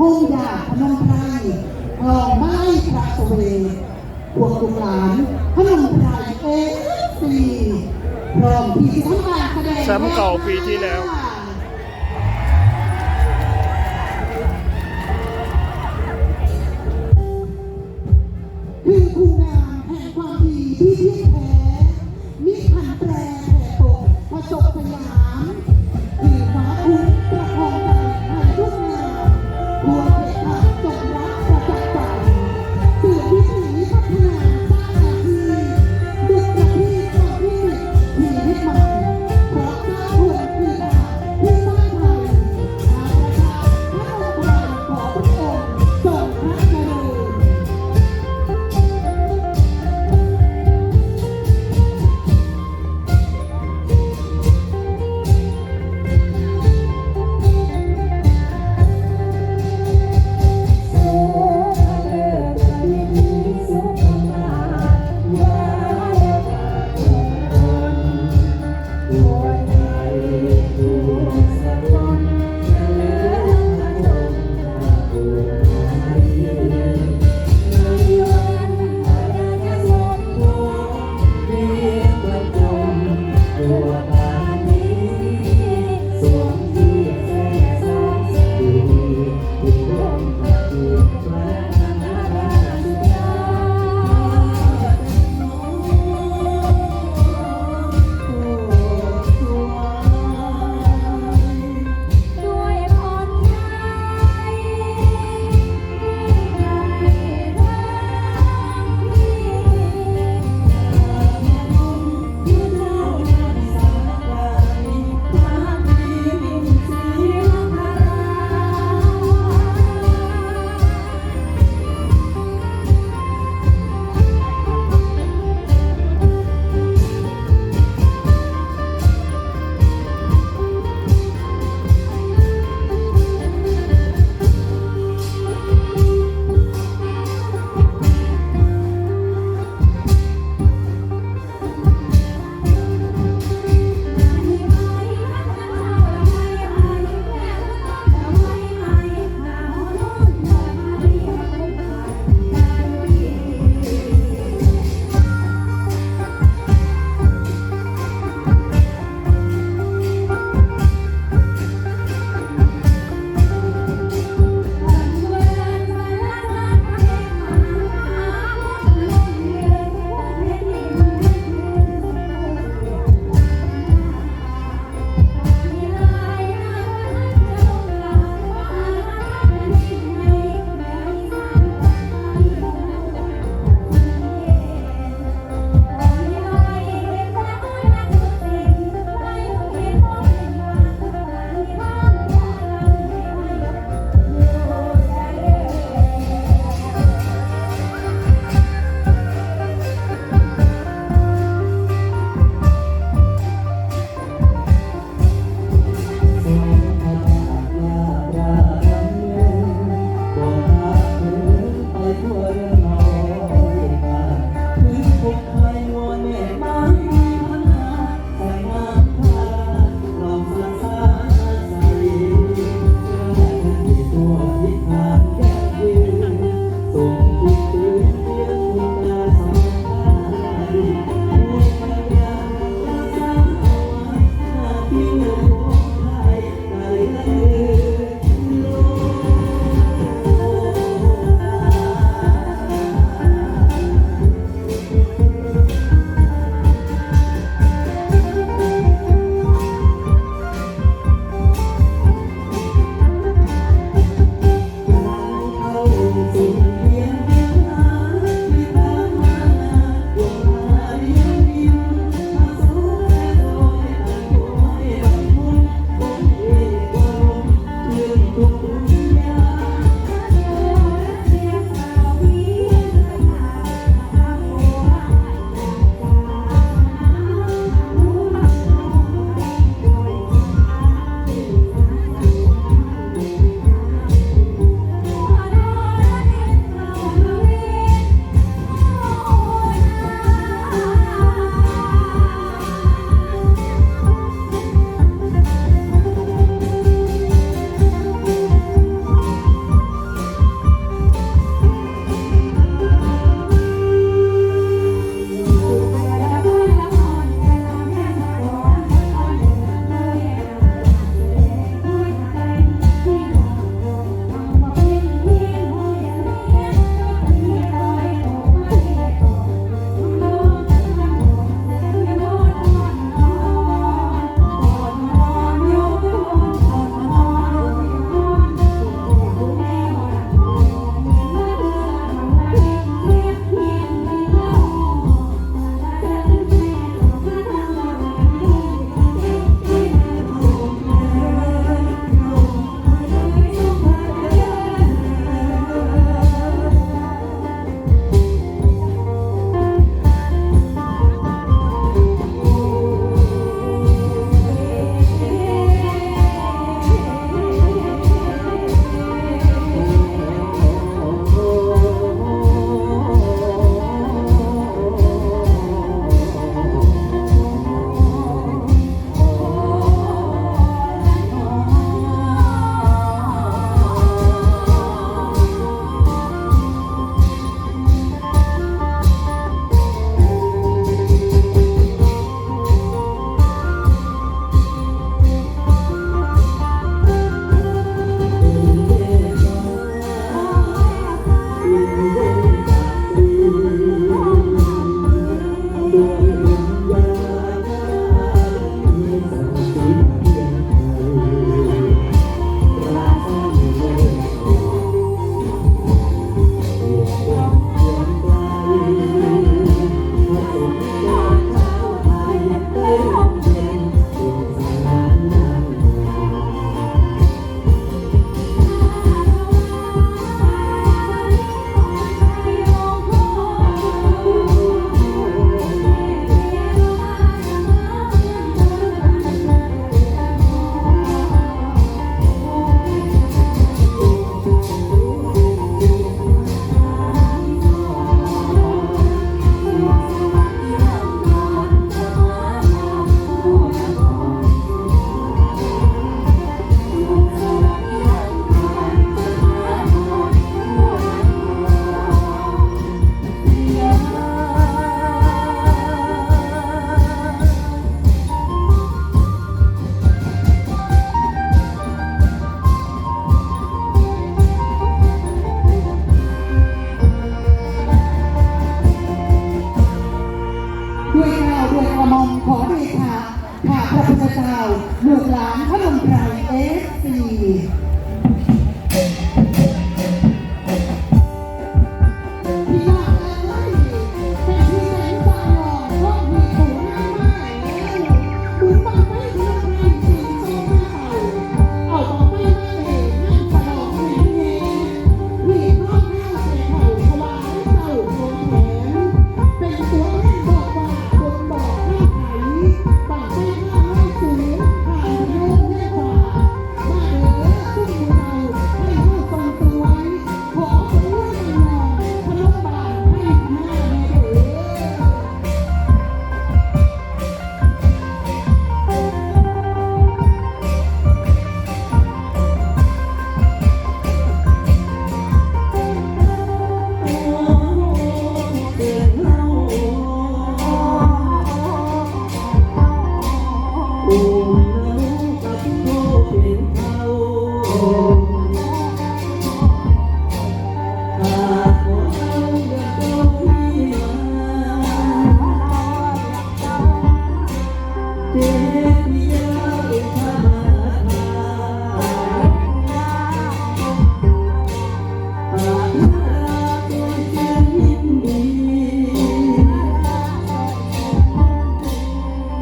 ห้องยาพนมไพรกลองไม้พระสเวพวกลูกหลานพนมไพรเอซีพร้อมที่จะทำการแสดงแชมป์เก่าปีที่แล้วคือคุณงามแห่งความดีที่เที่ยงแท้มิพันแปรแผ่ปกผสมสยามคือ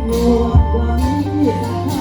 เดื